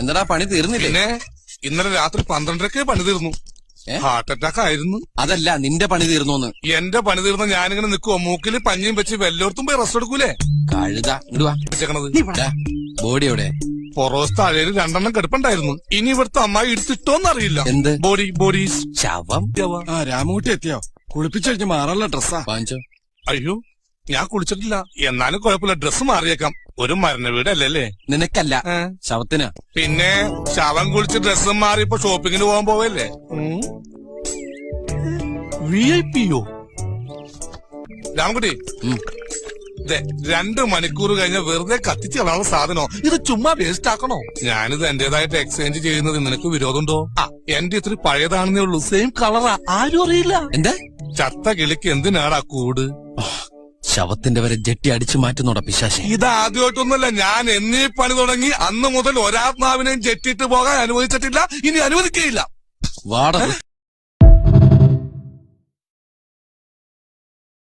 എന്താടാ പണി തീർന്നില്ലേ? പിന്നെ ഇന്നലെ രാത്രി പന്ത്രണ്ടരക്ക് പണി തീർന്നു. ഏ? ഹാർട്ട് അറ്റാക്ക് ആയിരുന്നു. അതല്ല നിന്റെ പണി തീർന്നോന്ന്. എന്റെ പണി തീർന്ന ഞാനിങ്ങനെ നിൽക്കുവോ മൂക്കിൽ പഞ്ഞിയും വെച്ച് വല്ലോടത്തും പോയി റെസ്റ്റ് എടുക്കൂലേ? കഴുത ഇങ്ങട് വാ. വെച്ചേക്കണത് ബോഡി എവിടെ? പൊറോസ് താഴേൽ രണ്ടെണ്ണം കെടുപ്പുണ്ടായിരുന്നു. ഇനി ഇവിടുത്തെ അമ്മായി എടുത്തിട്ടോന്നറിയില്ല എന്ത്? ബോഡി ബോഡീസ് ശവം? ആ രാമൂട്ടി എത്തിയോ? കുളിപ്പിച്ചു കഴിഞ്ഞ് മാറാനുള്ള ഡ്രസ്സാ വാങ്ങിച്ചോ. അയ്യോ ഞാൻ കുളിച്ചിട്ടില്ല. എന്നാലും കുഴപ്പമില്ല. ഡ്രസ്സ് മാറിയേക്കാം. ഒരു മരണ വീടല്ലേ നിനക്കല്ല ശവത്തിന്. പിന്നെ ശവം കുളിച്ച് ഡ്രസ്സും മാറി ഇപ്പൊ ഷോപ്പിങ്ങിന് പോകാൻ പോവല്ലേ? വി ഐ പിയോ രാമകുട്ടി രണ്ടു മണിക്കൂർ കഴിഞ്ഞ വെറുതെ കത്തിച്ച് കളാനുള്ള സാധനോ? ഇത് ചുമ്മാ വേസ്റ്റ് ആക്കണോ? ഞാനിത് എന്റേതായിട്ട് എക്സ്ചേഞ്ച് ചെയ്യുന്നത് നിനക്ക് വിരോധമുണ്ടോ? ആ എന്റെ ഇത്ര പഴയതാണെന്നേ ഉള്ളൂ. സെയിം കളറാ ആരും അറിയില്ല. എന്താ? ചത്ത കിളിക്ക് എന്തിനാടാ കൂട്? ശവത്തിന്റെ വരെ ജെട്ടി അടിച്ചു മാറ്റുന്നോടാ പിശാശെ. ഇത് ആദ്യമായിട്ടൊന്നുമല്ല ഞാൻ എന്നീ പണി തുടങ്ങി അന്ന് മുതൽ ഒരാത്മാവിനെയും ജെട്ടിയിട്ട് പോകാൻ അനുവദിച്ചിട്ടില്ല ഇനി അനുവദിക്കുകയില്ല. വാട